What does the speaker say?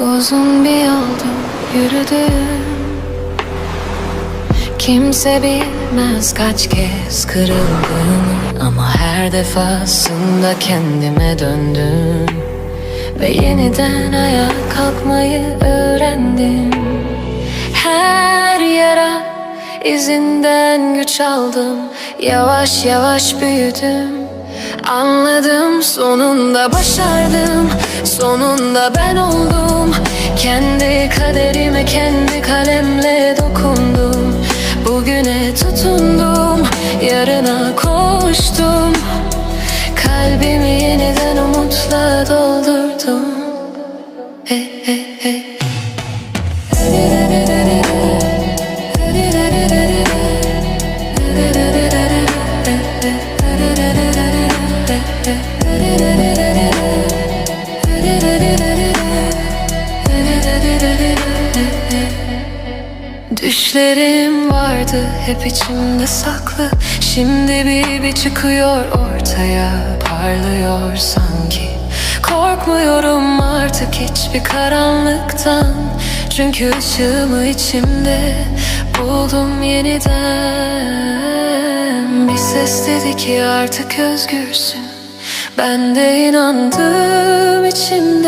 Uzun bir yoldu yürüdüm. Kimse bilmez kaç kez kırıldım Ama her defasında kendime döndüm Ve yeniden ayağa kalkmayı öğrendim. Her yara izinden güç aldım Yavaş yavaş büyüdüm. Anladım sonunda başardım Sonunda ben oldum. Kendi kaderime kendi kalemle dokundum. Bugüne tutundum Yarına koştum. Kalbimi yeniden umutla doldurdum. Hey hey hey Düşlerim vardı hep içimde saklı. Şimdi bir bir çıkıyor ortaya parlıyor sanki. Korkmuyorum artık hiçbir karanlıktan. Çünkü ışığımı içimde buldum yeniden. Bir ses dedi ki artık özgürsün. Ben de inandım geçtim